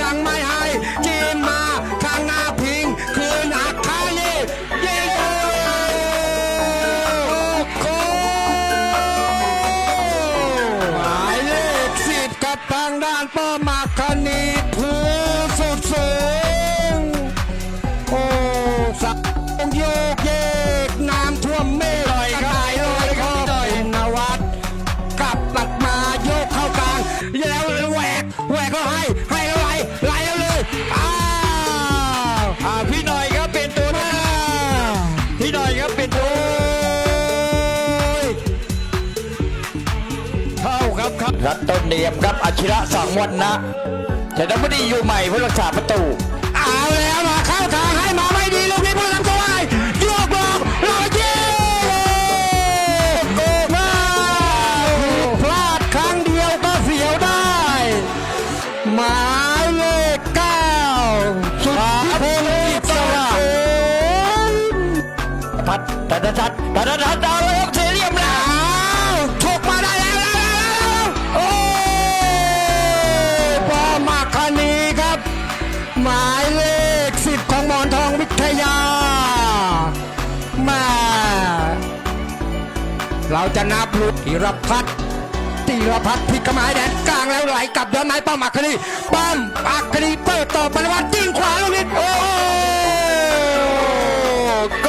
ยังไม่ให้จีนมาข้างหน้าพิง คืนอักคาลียิงโอ้โหหมายเลขสิบกับทางด้านป้อมาคณีพู รับครับรัตต้นเนียมครับอาชิระสังวันนะแต่ถ้าไม่ได้อยู่ใหม่ผู้รักษาประตูเอาแล้วมาเข้าทางให้มาไม่ดีลูกนี้ผู้ทำตัวไอ้โยกหลอกลอยเย้โอ้มาพลาดครั้งเดียวก็เสียวได้หมายเลขเก้าสุดที่พงศ์อิสระทัดทัดทัดทัดทัดทัดเอาเลย หมายเลขสิบของหมอนทองวิทยามาเราจะนับลูกธีรพัฒน์ธีรพัฒน์พิกกระหมายแดนกลางแล้วไหลกลับย้อนไหนป้อมอัคนีป้อมอัคนีเปิดต่อปนวัตจิ้งขวาลูกนี้โอ้โก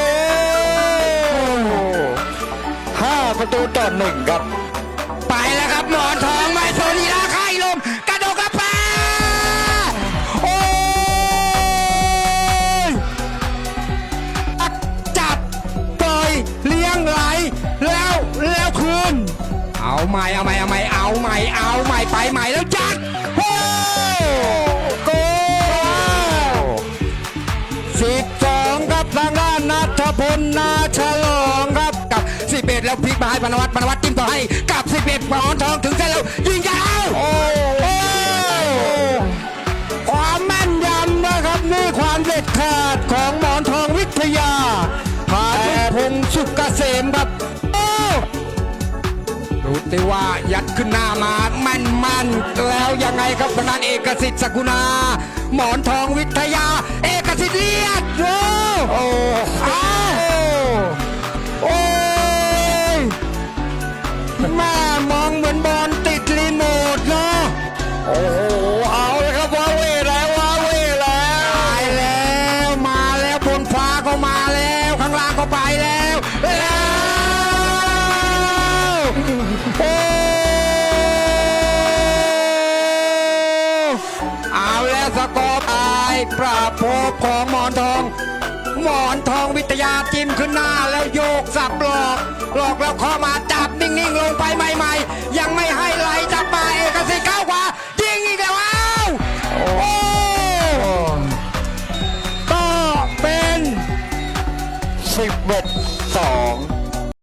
ห้าประตูต่อหนึ่งครับ เอาใหม่เอาใหม่เอาใหม่เอาใหม่เอาใหม่ไปใหม่แล้วจัดโอ้โกสิบสองครับทางด้านนัทพลนาฉลองครับกับสิบเอ็ดแล้วพลิกมาให้ปนวัตปนวัตจิ้มต่อให้กับสิบเอ็ดปอนทองถึงเส้นแล้วยิงยาวโอ้โหความแม่นยำนะครับนี่ความเด็ดขาดของหมอนทองวิทยาพาทุพงสุกเกษมครับ โอ้ดูติว่ายัดขึ้นหน้ามาแม่นมันแล้วยังไงครับทางด้านเอกสิทธิ์สกุณาหมอนทองวิทยา เอกสิทธิ์เลียดโอ้โอ้โอ้ยแม่มองเหมือนบอลติดรีโมทเนาะโอ้โหเอาเลยครับว้าเวแล้วว้าเวแล้วตายแล้วมาแล้วบนฟ้าก็มาแล้วข้างล่างก็ไปแล้ว สกอร์ไอปราบโพบของหมอนทอง หมอนทองวิทยาจิ้มขึ้นหน้าแล้วโยกสับหลอกหลอกแล้วเข้ามาจับนิ่งๆลงไปใหม่ๆ ยังไม่ให้ไหลจับมาเอกสิทธิ์เข้าขวายิงอีกแล้วอ้าวโอ้ก็เป็นสิบเอ็ดสอง